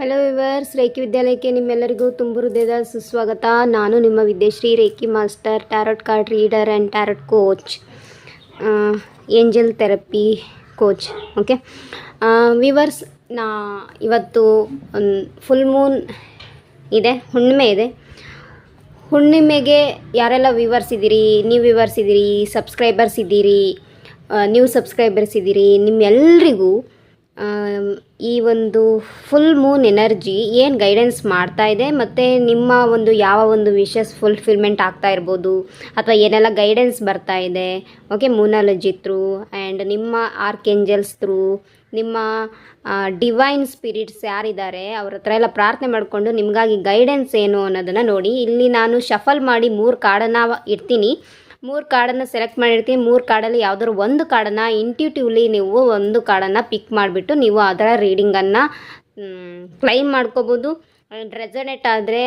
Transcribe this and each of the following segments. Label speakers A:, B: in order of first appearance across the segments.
A: Hello viewers reiki ವಿದ್ಯಾಲಯಕ್ಕೆ ನಿಮ್ಮೆಲ್ಲರಿಗೂ ತುಂಬು ಹೃದಯದ ಸುಸ್ವಾಗತ. ನಾನು ನಿಮ್ಮ Vidyashree reiki master tarot card reader and tarot coach angel therapy coach okay viewers ನಾ ಇವತ್ತು ಫುಲ್ ಮೂನ್ ಇದೆ, ಹುಣ್ಣಿಮೆ ಇದೆ. ಹುಣ್ಣಿಮೆಗೆ ಯಾರೆಲ್ಲ ವಿವರ್ಸ್ ಇದ್ದೀರಿ, ನೀವು ವಿವರ್ಸ್ ಇದ್ದೀರಿ ಸಬ್ಸ್ಕ್ರೈಬರ್ಸ್ ಇದ್ದೀರಿ ನೀವು ಸಬ್ಸ್ಕ್ರೈಬರ್ಸ್ ಇದ್ದೀರಿ ನಿಮ್ಮೆಲ್ಲರಿಗೂ ಈ ಒಂದು ಫುಲ್ ಮೂನ್ ಎನರ್ಜಿ ಏನು ಗೈಡೆನ್ಸ್ ಮಾಡ್ತಾ ಇದೆ? ಮತ್ತು ನಿಮ್ಮ ಒಂದು ಯಾವ ಒಂದು ವಿಷಸ್ ಫುಲ್ಫಿಲ್ಮೆಂಟ್ ಆಗ್ತಾ ಇರ್ಬೋದು? ಅಥವಾ ಏನೆಲ್ಲ ಗೈಡೆನ್ಸ್ ಬರ್ತಾ ಇದೆ? ಓಕೆ ಮೂನಾಲಜಿ ಥ್ರೂ ಆ್ಯಂಡ್ ನಿಮ್ಮ ಆರ್ಕೆಂಜಲ್ಸ್ ತ್ರೂ ನಿಮ್ಮ ಡಿವೈನ್ ಸ್ಪಿರಿಟ್ಸ್ ಯಾರಿದ್ದಾರೆ? ಅವ್ರ ಹತ್ರ ಎಲ್ಲ ಪ್ರಾರ್ಥನೆ ಮಾಡಿಕೊಂಡು ನಿಮಗಾಗಿ ಗೈಡೆನ್ಸ್ ಏನು ಅನ್ನೋದನ್ನು ನೋಡಿ. ಇಲ್ಲಿ ನಾನು ಶಫಲ್ ಮಾಡಿ ಮೂರು ಕಾರ್ಡನ್ನು ಇಡ್ತೀನಿ. ಮೂರು ಕಾರ್ಡನ್ನು ಸೆಲೆಕ್ಟ್ ಮಾಡಿರ್ತೀನಿ ಮೂರು ಕಾರ್ಡಲ್ಲಿ ಯಾವುದಾದ್ರು ಒಂದು ಕಾರ್ಡನ್ನು ಇಂಟ್ಯೂಟಿವ್ಲಿ ನೀವು ಒಂದು ಕಾರ್ಡನ್ನು ಪಿಕ್ ಮಾಡಿಬಿಟ್ಟು ನೀವು ಅದರ ರೀಡಿಂಗನ್ನು ಕ್ಲೈಮ್ ಮಾಡ್ಕೋಬೋದು. ರೆಸನೇಟ್ ಆದರೆ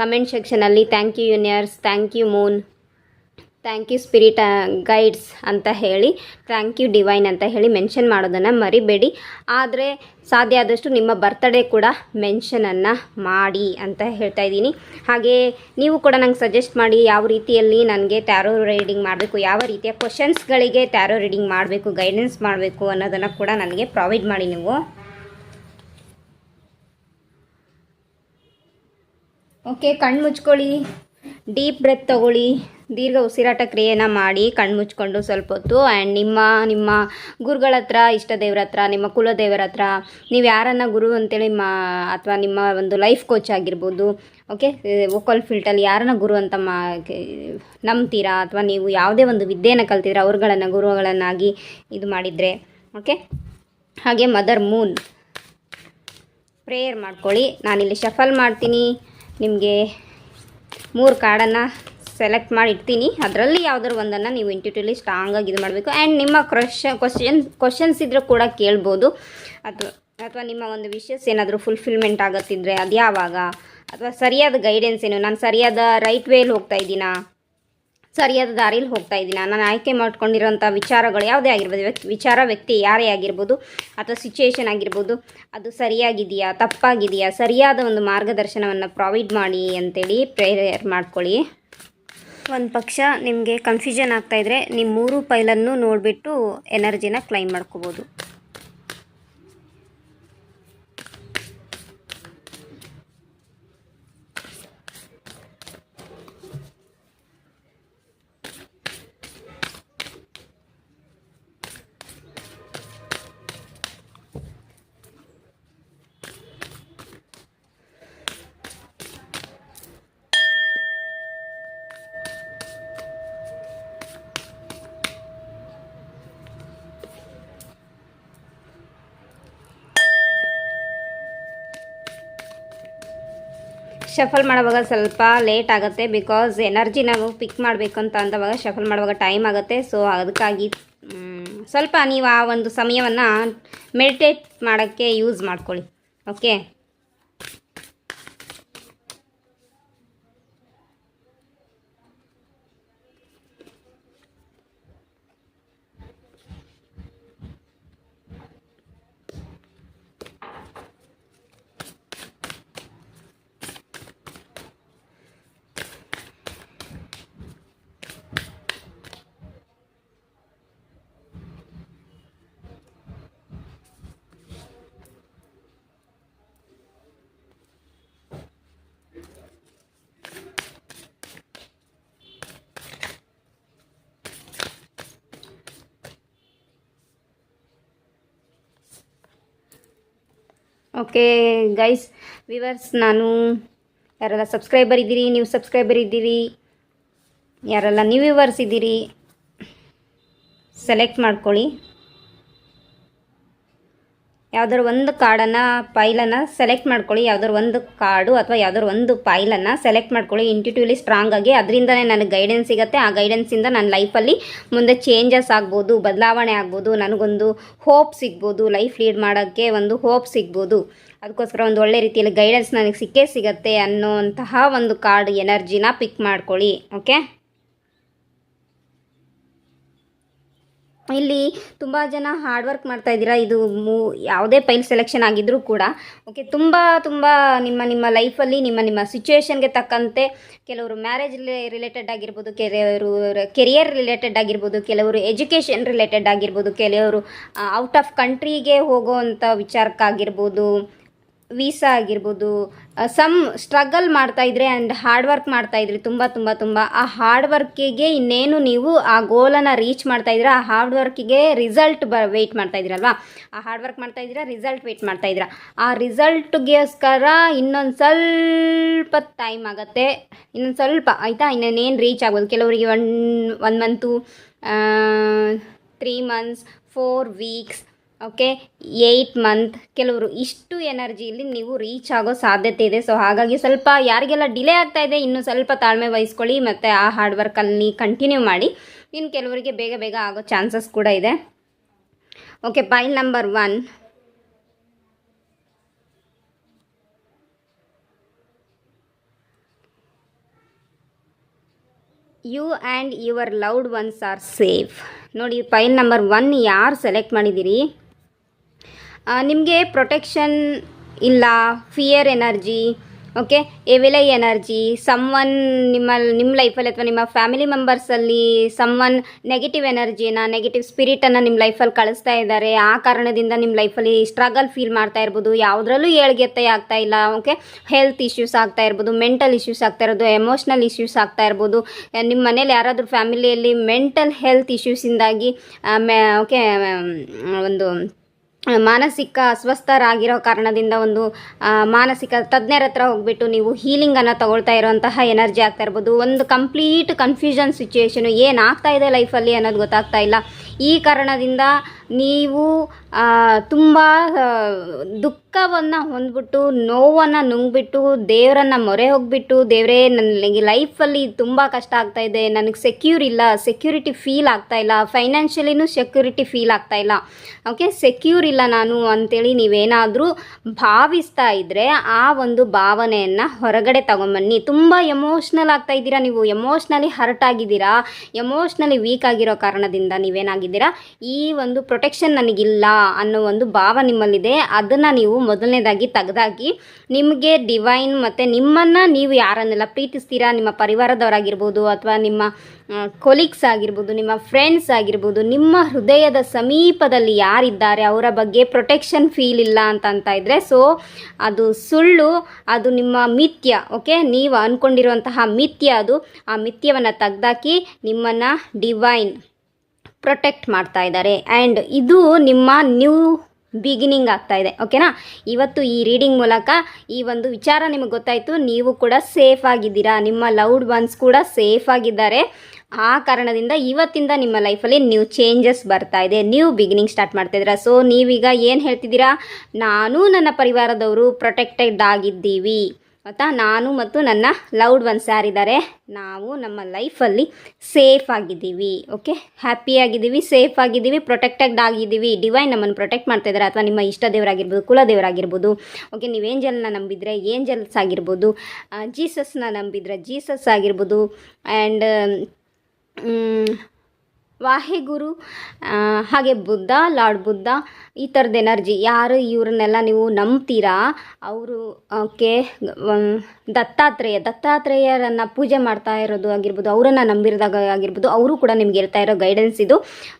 A: ಕಮೆಂಟ್ ಸೆಕ್ಷನಲ್ಲಿ thank you universe thank you moon thank you spirit guides ಅಂತ ಹೇಳಿ ಥ್ಯಾಂಕ್ ಯು ಡಿವೈನ್ ಅಂತ ಹೇಳಿ ಮೆನ್ಷನ್ ಮಾಡೋದನ್ನು ಮರಿಬೇಡಿ. ಆದರೆ ಸಾಧ್ಯ ಆದಷ್ಟು ನಿಮ್ಮ ಬರ್ತ್ಡೇ ಕೂಡ ಮೆನ್ಷನನ್ನು ಮಾಡಿ ಅಂತ ಹೇಳ್ತಾ ಇದ್ದೀನಿ. ಹಾಗೆ ನೀವು ಕೂಡ ನಂಗೆ ಸಜೆಸ್ಟ್ ಮಾಡಿ ಯಾವ ರೀತಿಯಲ್ಲಿ ನನಗೆ ಟ್ಯಾರೋ ರೀಡಿಂಗ್ ಮಾಡಬೇಕು, ಯಾವ ರೀತಿಯ ಕ್ವಶನ್ಸ್ಗಳಿಗೆ ಟ್ಯಾರೋ ರೀಡಿಂಗ್ ಮಾಡಬೇಕು ಗೈಡೆನ್ಸ್ ಮಾಡಬೇಕು ಅನ್ನೋದನ್ನು ಕೂಡ ನನಗೆ ಪ್ರೊವೈಡ್ ಮಾಡಿ ನೀವು. ಓಕೆ ಕಣ್ಣು ಮುಚ್ಕೊಳ್ಳಿ. ಡೀಪ್ ಬ್ರೆತ್ ತಗೊಳ್ಳಿ. ದೀರ್ಘ ಉಸಿರಾಟ ಕ್ರಿಯೆನ ಮಾಡಿ, ಕಣ್ಣು ಮುಚ್ಕೊಂಡು ಸ್ವಲ್ಪ ಹೊತ್ತು. ಆ್ಯಂಡ್ ನಿಮ್ಮ ನಿಮ್ಮ ಗುರುಗಳ ಹತ್ರ, ಇಷ್ಟ ದೇವ್ರ ಹತ್ರ, ನಿಮ್ಮ ಕುಲದೇವರ ಹತ್ರ, ನೀವು ಯಾರನ್ನ ಗುರು ಅಂತೇಳಿ ಮಾ, ಅಥವಾ ನಿಮ್ಮ ಒಂದು ಲೈಫ್ ಕೋಚ್ ಆಗಿರ್ಬೋದು ಓಕೆ ವೋಕಲ್ ಫೀಲ್ಡಲ್ಲಿ ಯಾರನ್ನ ಗುರು ಅಂತ ಮಾ ನಂಬ್ತೀರಾ? ಅಥವಾ ನೀವು ಯಾವುದೇ ಒಂದು ವಿದ್ಯೆಯನ್ನು ಕಲ್ತಿದ್ರೆ ಅವ್ರುಗಳನ್ನು, ಗುರುಗಳನ್ನಾಗಿ ಇದು ಮಾಡಿದರೆ ಓಕೆ ಹಾಗೆ ಮದರ್ ಮೂನ್ ಪ್ರೇಯರ್ ಮಾಡ್ಕೊಳ್ಳಿ. ನಾನಿಲ್ಲಿ ಶಫಲ್ ಮಾಡ್ತೀನಿ. ನಿಮಗೆ ಮೂರು ಕಾರ್ಡನ್ನು ಸೆಲೆಕ್ಟ್ ಮಾಡಿ ಇಡ್ತೀನಿ ಅದರಲ್ಲಿ ಯಾವ್ದಾರು ಒಂದನ್ನು ನೀವು ಇಂಟಿಟ್ಯೂಲಿ ಸ್ಟ್ರಾಂಗಾಗಿ ಇದು ಮಾಡಬೇಕು. ಆ್ಯಂಡ್ ನಿಮ್ಮ ಕ್ರಶ್ ಕ್ವಶನ್ ಕ್ವಶನ್ಸ್ ಇದ್ದರೂ ಕೂಡ ಕೇಳ್ಬೋದು. ಅಥವಾ ಅಥವಾ ನಿಮ್ಮ ಒಂದು ವಿಷಸ್ ಏನಾದರೂ ಫುಲ್ಫಿಲ್ಮೆಂಟ್ ಆಗುತ್ತಿದ್ರೆ ಅದು ಯಾವಾಗ ಅಥವಾ ಸರಿಯಾದ ಗೈಡೆನ್ಸ್ ಏನು? ನಾನು ಸರಿಯಾದ ರೈಟ್ ವೇಲಿ ಹೋಗ್ತಾ ಇದ್ದೀನಾ? ಸರಿಯಾದ ದಾರಿಯಲ್ಲಿ ಹೋಗ್ತಾ ಇದ್ದೀನಿ. ನಾನು ಆಯ್ಕೆ ಮಾಡ್ಕೊಂಡಿರೋಂಥ ವಿಚಾರಗಳು ಯಾವುದೇ ಆಗಿರ್ಬೋದು, ವ್ಯಕ್ತಿ ವಿಚಾರ ವ್ಯಕ್ತಿ ಯಾರೇ ಆಗಿರ್ಬೋದು ಅಥವಾ ಸಿಚುಯೇಷನ್ ಆಗಿರ್ಬೋದು, ಅದು ಸರಿಯಾಗಿದೆಯಾ, ತಪ್ಪಾಗಿದೆಯಾ, ಸರಿಯಾದ ಒಂದು ಮಾರ್ಗದರ್ಶನವನ್ನು ಪ್ರೊವೈಡ್ ಮಾಡಿ ಅಂತೇಳಿ ಪ್ರೇಯರ್ ಮಾಡ್ಕೊಳ್ಳಿ. ಒಂದು ಪಕ್ಷ ನಿಮಗೆ ಕನ್ಫ್ಯೂಷನ್ ಆಗ್ತಾಯಿದ್ರೆ ನಿಮ್ಮ ಮೂರು ಪೈಲನ್ನು ನೋಡಿಬಿಟ್ಟು ಎನರ್ಜಿನ ಕ್ಲೈಮ್ ಮಾಡ್ಕೋಬೋದು. ಶಫಲ್ ಮಾಡುವಾಗ ಸ್ವಲ್ಪ ಲೇಟ್ ಆಗುತ್ತೆ ಬಿಕಾಸ್ ಎನರ್ಜಿ ನಾವು ಪಿಕ್ ಮಾಡಬೇಕು ಅಂತ ಅಂದವಾಗ ಶಫಲ್ ಮಾಡುವಾಗ ಟೈಮ್ ಆಗುತ್ತೆ. ಸೊ ಅದಕ್ಕಾಗಿ ಸ್ವಲ್ಪ ನೀವು ಆ ಒಂದು ಸಮಯವನ್ನು ಮೆಡಿಟೇಟ್ ಮಾಡೋಕ್ಕೆ ಯೂಸ್ ಮಾಡ್ಕೊಳ್ಳಿ. ಓಕೆ ಓಕೆ ಗೈಸ್ ವಿವರ್ಸ್ ನಾನು ಯಾರೆಲ್ಲ ಸಬ್ಸ್ಕ್ರೈಬರ್ ಇದ್ದೀರಿ ನೀವು ಸಬ್ಸ್ಕ್ರೈಬರ್ ಇದ್ದೀರಿ, ಯಾರೆಲ್ಲ ನೀವು ವಿವರ್ಸ್ ಇದ್ದೀರಿ ಸೆಲೆಕ್ಟ್ ಮಾಡ್ಕೊಳ್ಳಿ. ಯಾವ್ದಾದ್ರು ಒಂದು ಕಾರ್ಡನ್ನು ಪೈಲನ್ನು ಸೆಲೆಕ್ಟ್ ಮಾಡ್ಕೊಳ್ಳಿ. ಯಾವ್ದಾದ್ರು ಒಂದು ಕಾರ್ಡು ಅಥವಾ ಯಾವ್ದಾದ್ರು ಒಂದು ಪೈಲನ್ನು ಸೆಲೆಕ್ಟ್ ಮಾಡ್ಕೊಳ್ಳಿ. ಇಂಟಿಟ್ಯೂಲಿ ಸ್ಟ್ರಾಂಗ್ ಆಗಿ ಅದರಿಂದನೇ ನನಗೆ ಗೈಡೆನ್ಸ್ ಸಿಗುತ್ತೆ. ಆ ಗೈಡೆನ್ಸಿಂದ ನನ್ನ ಲೈಫಲ್ಲಿ ಮುಂದೆ ಚೇಂಜಸ್ ಆಗ್ಬೋದು, ಬದಲಾವಣೆ ಆಗ್ಬೋದು, ನನಗೊಂದು ಹೋಪ್ ಸಿಗ್ಬೋದು ಲೈಫ್ ಲೀಡ್ ಮಾಡೋಕ್ಕೆ ಒಂದು ಹೋಪ್ ಸಿಗ್ಬೋದು. ಅದಕ್ಕೋಸ್ಕರ ಒಂದು ಒಳ್ಳೆ ರೀತಿಯಲ್ಲಿ ಗೈಡೆನ್ಸ್ ನನಗೆ ಸಿಕ್ಕೇ ಸಿಗುತ್ತೆ ಅನ್ನೋಂತಹ ಒಂದು ಕಾರ್ಡ್ ಎನರ್ಜಿನ ಪಿಕ್ ಮಾಡ್ಕೊಳ್ಳಿ. ಓಕೆ ಇಲ್ಲಿ ತುಂಬ ಜನ ಹಾರ್ಡ್ ವರ್ಕ್ ಮಾಡ್ತಾ ಇದ್ದೀರಾ. ಇದು ಮೂ, ಯಾವುದೇ ಫೈಲ್ ಸೆಲೆಕ್ಷನ್ ಆಗಿದ್ದರೂ ಕೂಡ ಓಕೆ ತುಂಬ ತುಂಬ ನಿಮ್ಮ ನಿಮ್ಮ ಲೈಫಲ್ಲಿ ನಿಮ್ಮ ನಿಮ್ಮ ಸಿಚುವೇಷನ್ಗೆ ತಕ್ಕಂತೆ ಕೆಲವರು ಮ್ಯಾರೇಜ್ ರಿಲೇಟೆಡ್ ಆಗಿರ್ಬೋದು, ಕೆಲವರು ಕೆರಿಯರ್ ರಿಲೇಟೆಡ್ ಆಗಿರ್ಬೋದು, ಕೆಲವರು ಎಜುಕೇಷನ್ ರಿಲೇಟೆಡ್ ಆಗಿರ್ಬೋದು, ಕೆಲವರು ಔಟ್ ಆಫ್ ಕಂಟ್ರಿಗೆ ಹೋಗೋವಂಥ ವಿಚಾರಕ್ಕಾಗಿರ್ಬೋದು ವೀಸಾ ಆಗಿರ್ಬೋದು ಸಮ್ ಸ್ಟ್ರಗಲ್ ಮಾಡ್ತಾ ಇದ್ರೆ ಆ್ಯಂಡ್ ಹಾರ್ಡ್ ವರ್ಕ್ ಮಾಡ್ತಾ ಇದ್ರಿ ತುಂಬ ತುಂಬ ತುಂಬ. ಆ ಹಾರ್ಡ್ ವರ್ಕಿಗೆ ಇನ್ನೇನು ನೀವು ಆ ಗೋಲನ್ನು ರೀಚ್ ಮಾಡ್ತಾ ಇದ್ದೀರಾ ಆ ಹಾರ್ಡ್ ವರ್ಕಿಗೆ ರಿಸಲ್ಟ್ ಬ ವೆಯ್ಟ್ ಮಾಡ್ತಾ ಇದ್ದೀರಲ್ವಾ ಆ ಹಾರ್ಡ್ ವರ್ಕ್ ಮಾಡ್ತಾ ಇದ್ದೀರಾ ರಿಸಲ್ಟ್ ವೆಯ್ಟ್ ಮಾಡ್ತಾ ಇದ್ದೀರಾ ಆ ರಿಸಲ್ಟ್ಗೋಸ್ಕರ ಇನ್ನೊಂದು ಸ್ವಲ್ಪ ಟೈಮ್ ಆಗುತ್ತೆ. ಇನ್ನೊಂದು ಸ್ವಲ್ಪ, ಆಯಿತಾ? ಇನ್ನೇನು ರೀಚ್ ಆಗ್ಬೋದು? ಕೆಲವರಿಗೆ one one month three months four weeks okay eight month ಕೆಲವರು ಇಷ್ಟು ಎನರ್ಜಿಯಲ್ಲಿ ನೀವು ರೀಚ್ ಆಗೋ ಸಾಧ್ಯತೆ ಇದೆ. ಸೊ ಹಾಗಾಗಿ ಸ್ವಲ್ಪ ಯಾರಿಗೆಲ್ಲ ಡಿಲೇ ಆಗ್ತಾ ಇದೆ, ಇನ್ನೂ ಸ್ವಲ್ಪ ತಾಳ್ಮೆ ವಹಿಸ್ಕೊಳ್ಳಿ ಮತ್ತು ಆ ಹಾರ್ಡ್ ವರ್ಕಲ್ಲಿ ಕಂಟಿನ್ಯೂ ಮಾಡಿ. ಇನ್ನು ಕೆಲವರಿಗೆ ಬೇಗ ಬೇಗ ಆಗೋ ಚಾನ್ಸಸ್ ಕೂಡ ಇದೆ. Okay pile number one you and your loved ones are safe ನೋಡಿ ಫೈಲ್ ನಂಬರ್ ಒನ್ ಯಾರು ಸೆಲೆಕ್ಟ್ ಮಾಡಿದ್ದೀರಿ? ನಿಮಗೆ ಪ್ರೊಟೆಕ್ಷನ್ ಇಲ್ಲ fear energy okay evil energy someone ನಿಮ್ಮ ನಿಮ್ಮ ಲೈಫಲ್ಲಿ ಅಥವಾ ನಿಮ್ಮ ಫ್ಯಾಮಿಲಿ ಮೆಂಬರ್ಸಲ್ಲಿ ಸಮ್ ಒನ್ ನೆಗೆಟಿವ್ ಎನರ್ಜಿನ ನೆಗೆಟಿವ್ ಸ್ಪಿರಿಟನ್ನು ನಿಮ್ಮ ಲೈಫಲ್ಲಿ ಕಳಿಸ್ತಾ ಇದ್ದಾರೆ. ಆ ಕಾರಣದಿಂದ ನಿಮ್ಮ ಲೈಫಲ್ಲಿ ಸ್ಟ್ರಗಲ್ ಫೀಲ್ ಮಾಡ್ತಾ ಇರ್ಬೋದು. ಯಾವುದ್ರಲ್ಲೂ ಏಳ್ಗೆತ್ತೆ ಆಗ್ತಾ ಇಲ್ಲ ಓಕೆ ಹೆಲ್ತ್ ಇಶ್ಯೂಸ್ ಆಗ್ತಾ ಇರ್ಬೋದು ಮೆಂಟಲ್ ಇಶ್ಯೂಸ್ ಆಗ್ತಾ ಇರೋದು ಎಮೋಷ್ನಲ್ ಇಶ್ಯೂಸ್ ಆಗ್ತಾ ಇರ್ಬೋದು. ನಿಮ್ಮ ಮನೇಲಿ ಯಾರಾದರೂ ಫ್ಯಾಮಿಲಿಯಲ್ಲಿ ಮೆಂಟಲ್ ಹೆಲ್ತ್ ಇಶ್ಯೂಸಿಂದಾಗಿ ಓಕೆ ಒಂದು ಮಾನಸಿಕ ಅಸ್ವಸ್ಥರಾಗಿರೋ ಕಾರಣದಿಂದ ಒಂದು ಮಾನಸಿಕ ತಜ್ಞರ ಹತ್ರ ಹೋಗ್ಬಿಟ್ಟು ನೀವು ಹೀಲಿಂಗನ್ನು ತಗೊಳ್ತಾ ಇರೋಂತಹ ಎನರ್ಜಿ ಆಗ್ತಾ ಇರ್ಬೋದು. ಒಂದು ಕಂಪ್ಲೀಟ್ ಕನ್ಫ್ಯೂಷನ್ ಸಿಚುಯೇಷನು ಏನಾಗ್ತಾ ಇದೆ ಲೈಫಲ್ಲಿ ಅನ್ನೋದು ಗೊತ್ತಾಗ್ತಾ ಇಲ್ಲ. ಈ ಕಾರಣದಿಂದ ನೀವು ತುಂಬ ದುಃಖವನ್ನು ಹೊಂದ್ಬಿಟ್ಟು, ನೋವನ್ನು ನುಂಗ್ಬಿಟ್ಟು, ದೇವರನ್ನು ಮೊರೆ ಹೋಗಿಬಿಟ್ಟು, ದೇವರೇ, ನನಗೆ ಲೈಫಲ್ಲಿ ತುಂಬ ಕಷ್ಟ ಆಗ್ತಾ ಇದೆ, ನನಗೆ ಸೆಕ್ಯೂರ್ ಇಲ್ಲ, ಸೆಕ್ಯೂರಿಟಿ ಫೀಲ್ ಆಗ್ತಾ ಇಲ್ಲ, ಫೈನಾನ್ಷಿಯಲಿನೂ ಸೆಕ್ಯೂರಿಟಿ ಫೀಲ್ ಆಗ್ತಾ ಇಲ್ಲ. ಓಕೆ, ಸೆಕ್ಯೂರ್ ಇಲ್ಲ ನಾನು ಅಂಥೇಳಿ ನೀವೇನಾದರೂ ಭಾವಿಸ್ತಾ ಇದ್ದರೆ ಆ ಒಂದು ಭಾವನೆಯನ್ನು ಹೊರಗಡೆ ತಗೊಂಬನ್ನಿ. ತುಂಬ ಎಮೋಷ್ನಲ್ ಆಗ್ತಾ ಇದ್ದೀರಾ ನೀವು? ಎಮೋಷ್ನಲಿ ಹರ್ಟ್ ಆಗಿದ್ದೀರಾ? ಎಮೋಷ್ನಲಿ ವೀಕ್ ಆಗಿರೋ ಕಾರಣದಿಂದ ನೀವೇನಾಗಿದ್ದೀರಾ ಈ ಒಂದು ಪ್ರೊಟೆಕ್ಷನ್ ನನಗಿಲ್ಲ ಅನ್ನೋ ಒಂದು ಭಾವ ನಿಮ್ಮಲ್ಲಿದೆ. ಅದನ್ನು ನೀವು ಮೊದಲನೇದಾಗಿ ತೆಗೆದಾಕಿ, ನಿಮಗೆ ಡಿವೈನ್ ಮತ್ತು ನಿಮ್ಮನ್ನು ನೀವು ಯಾರನ್ನೆಲ್ಲ ಪ್ರೀತಿಸ್ತೀರಾ? ನಿಮ್ಮ ಪರಿವಾರದವರಾಗಿರ್ಬೋದು ಅಥವಾ ನಿಮ್ಮ ಕೊಲೀಗ್ಸ್ ಆಗಿರ್ಬೋದು, ನಿಮ್ಮ ಫ್ರೆಂಡ್ಸ್ ಆಗಿರ್ಬೋದು, ನಿಮ್ಮ ಹೃದಯದ ಸಮೀಪದಲ್ಲಿ ಯಾರಿದ್ದಾರೆ? ಅವರ ಬಗ್ಗೆ ಪ್ರೊಟೆಕ್ಷನ್ ಫೀಲ್ ಇಲ್ಲ ಅಂತ ಅಂತ ಇದ್ದರೆ ಸೊ ಅದು ಸುಳ್ಳು, ಅದು ನಿಮ್ಮ ಮಿಥ್ಯ ಓಕೆ ನೀವು ಅಂದ್ಕೊಂಡಿರುವಂತಹ ಮಿಥ್ಯ ಅದು. ಆ ಮಿಥ್ಯವನ್ನು ತೆಗ್ದಾಕಿ ನಿಮ್ಮನ್ನು ಡಿವೈನ್ ಪ್ರೊಟೆಕ್ಟ್ ಮಾಡ್ತಾ ಇದ್ದಾರೆ. ಆ್ಯಂಡ್ ಇದು ನಿಮ್ಮ ನ್ಯೂ ಬಿಗಿನಿಂಗ್ ಆಗ್ತಾ ಇದೆ. ಓಕೆನಾ ಇವತ್ತು ಈ ರೀಡಿಂಗ್ ಮೂಲಕ ಈ ಒಂದು ವಿಚಾರ ನಿಮಗೆ ಗೊತ್ತಾಯಿತು. ನೀವು ಕೂಡ ಸೇಫ್ ಆಗಿದ್ದೀರಾ? ನಿಮ್ಮ ಲೌಡ್ ಒನ್ಸ್ ಕೂಡ ಸೇಫ್ ಆಗಿದ್ದಾರೆ. ಆ ಕಾರಣದಿಂದ ಇವತ್ತಿಂದ ನಿಮ್ಮ ಲೈಫಲ್ಲಿ ನ್ಯೂ ಚೇಂಜಸ್ ಬರ್ತಾ ಇದೆ. ನ್ಯೂ ಬಿಗಿನಿಂಗ್ ಸ್ಟಾರ್ಟ್ ಮಾಡ್ತಾ ಇದ್ದೀರಾ. ಸೊ ನೀವೀಗ ಏನು ಹೇಳ್ತಿದ್ದೀರಾ? ನಾನು ನನ್ನ ಪರಿವಾರದವರು ಪ್ರೊಟೆಕ್ಟೆಡ್ ಆಗಿದ್ದೀವಿ. ಆಯಿತಾ ನಾನು ಮತ್ತು ನನ್ನ ಲವ್ಡ್ ಒನ್ಸ್ ಯಾರಿದ್ದಾರೆ, ನಾವು ನಮ್ಮ ಲೈಫಲ್ಲಿ ಸೇಫ್ ಆಗಿದ್ದೀವಿ ಓಕೆ ಹ್ಯಾಪಿಯಾಗಿದ್ದೀವಿ ಸೇಫ್ ಆಗಿದ್ದೀವಿ ಪ್ರೊಟೆಕ್ಟೆಡ್ ಆಗಿದ್ದೀವಿ. ಡಿವೈನ್ ನಮ್ಮನ್ನು ಪ್ರೊಟೆಕ್ಟ್ ಮಾಡ್ತಾ ಇದ್ದಾರೆ, ಅಥವಾ ನಿಮ್ಮ ಇಷ್ಟ ದೇವರಾಗಿರ್ಬೋದು, ಕುಲ ದೇವರಾಗಿರ್ಬೋದು ಓಕೆ ನೀವು ಏಂಜಲ್ನ ನಂಬಿದರೆ ಏಂಜಲ್ಸ್ ಆಗಿರ್ಬೋದು ಜೀಸಸ್ನ ನಂಬಿದರೆ ಜೀಸಸ್ ಆಗಿರ್ಬೋದು ಆ್ಯಂಡ್ ವಾಹೆಗುರು ಹಾಗೆ ಬುದ್ಧ, ಲಾರ್ಡ್ ಬುದ್ಧ, ಈ ಥರದ ಎನರ್ಜಿ, ಯಾರು ಇವ್ರನ್ನೆಲ್ಲ ನೀವು ನಂಬ್ತೀರಾ? ಅವರು, ಓಕೆ ದತ್ತಾತ್ರೇಯ, ದತ್ತಾತ್ರೇಯರನ್ನು ಪೂಜೆ ಮಾಡ್ತಾ ಇರೋದು ಆಗಿರ್ಬೋದು, ಅವರನ್ನು ನಂಬಿರಿದಾಗ ಆಗಿರ್ಬೋದು, ಅವರು ಕೂಡ ನಿಮ್ಗೆ ಇರ್ತಾ ಇರೋ ಗೈಡೆನ್ಸ್ ಇದು,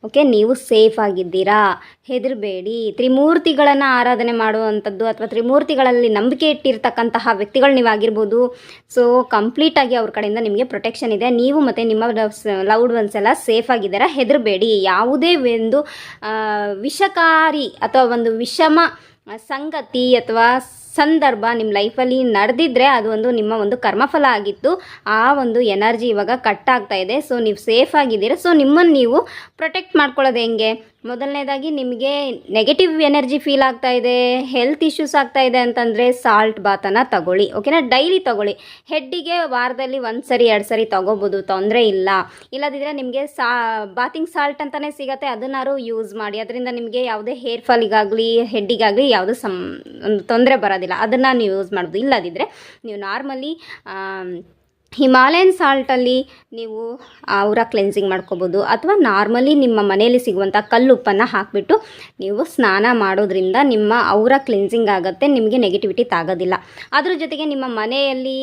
A: ಓಕೆ, ನೀವು ಸೇಫ್ ಆಗಿದ್ದೀರಾ? ಹೆದರಬೇಡಿ. ತ್ರಿಮೂರ್ತಿಗಳನ್ನು ಆರಾಧನೆ ಮಾಡುವಂಥದ್ದು ಅಥವಾ ತ್ರಿಮೂರ್ತಿಗಳಲ್ಲಿ ನಂಬಿಕೆ ಇಟ್ಟಿರ್ತಕ್ಕಂತಹ ವ್ಯಕ್ತಿಗಳು ನೀವಾಗಿರ್ಬೋದು ಸೊ ಕಂಪ್ಲೀಟಾಗಿ ಅವ್ರ ಕಡೆಯಿಂದ ನಿಮಗೆ ಪ್ರೊಟೆಕ್ಷನ್ ಇದೆ. ನೀವು ಮತ್ತು ನಿಮ್ಮ ಲವ್ಡ್ ಒನ್ಸ್ ಎಲ್ಲ ಸೇಫ್ ಆಗಿದ್ದೀರಾ? ಹೆದರಬೇಡಿ. ಯಾವುದೇ ಒಂದು ವಿಷಕಾರಿ ಅಥವಾ ಒಂದು ವಿಷಮ ಸಂಗತಿ ಅಥವಾ ಸಂದರ್ಭ ನಿಮ್ಮ ಲೈಫಲ್ಲಿ ನಡೆದಿದ್ರೆ ಅದು ಒಂದು ನಿಮ್ಮ ಒಂದು ಕರ್ಮಫಲ ಆಗಿತ್ತು. ಆ ಒಂದು ಎನರ್ಜಿ ಇವಾಗ ಕಟ್ ಆಗ್ತಾ ಇದೆ. ಸೊ, ನೀವು ಸೇಫ್ ಆಗಿದ್ದೀರಾ. ಸೊ, ನಿಮ್ಮನ್ನು ನೀವು ಪ್ರೊಟೆಕ್ಟ್ ಮಾಡ್ಕೊಳ್ಳೋದು ಹೆಂಗೆ? ಮೊದಲನೇದಾಗಿ ನಿಮಗೆ ನೆಗೆಟಿವ್ ಎನರ್ಜಿ ಫೀಲ್ ಆಗ್ತಾ ಇದೆ ಹೆಲ್ತ್ ಇಶ್ಯೂಸ್ ಆಗ್ತಾ ಇದೆ ಅಂತಂದರೆ ಸಾಲ್ಟ್ ಬಾತನ್ನು ತಗೊಳ್ಳಿ ಓಕೆನಾ ಡೈಲಿ ತಗೊಳ್ಳಿ. ಹೆಡ್ಡಿಗೆ ವಾರದಲ್ಲಿ ಒಂದು ಸರಿ, ಎರಡು ಸರಿ ತಗೋಬೋದು, ತೊಂದರೆ ಇಲ್ಲ. ಇಲ್ಲದಿದ್ದರೆ ನಿಮಗೆ ಸಾ ಬಾತಿಂಗ್ ಸಾಲ್ಟ್ ಅಂತಲೇ ಸಿಗತ್ತೆ ಅದನ್ನಾರು ಯೂಸ್ ಮಾಡಿ. ಅದರಿಂದ ನಿಮಗೆ ಯಾವುದೇ ಹೇರ್ ಫಾಲಿಗಾಗಲಿ ಹೆಡ್ಡಿಗಾಗಲಿ ಯಾವುದೇ ಸಮ್ ಒಂದು ತೊಂದರೆ ಬರೋದಿಲ್ಲ. ಅದನ್ನು ನೀವು ಯೂಸ್ ಮಾಡ್ಬೋದು ಇಲ್ಲದಿದ್ದರೆ ನೀವು ನಾರ್ಮಲಿ ಹಿಮಾಲಯನ್ ಸಾಲ್ಟಲ್ಲಿ ನೀವು ಅವರ ಕ್ಲೆನ್ಸಿಂಗ್ ಮಾಡ್ಕೋಬೋದು. ಅಥವಾ ನಾರ್ಮಲಿ ನಿಮ್ಮ ಮನೆಯಲ್ಲಿ ಸಿಗುವಂಥ ಕಲ್ಲುಪ್ಪನ್ನು ಹಾಕಿಬಿಟ್ಟು ನೀವು ಸ್ನಾನ ಮಾಡೋದ್ರಿಂದ ನಿಮ್ಮ ಅವರ ಕ್ಲೆನ್ಸಿಂಗ್ ಆಗುತ್ತೆ, ನಿಮಗೆ ನೆಗೆಟಿವಿಟಿ ತಾಗೋದಿಲ್ಲ. ಅದ್ರ ಜೊತೆಗೆ ನಿಮ್ಮ ಮನೆಯಲ್ಲಿ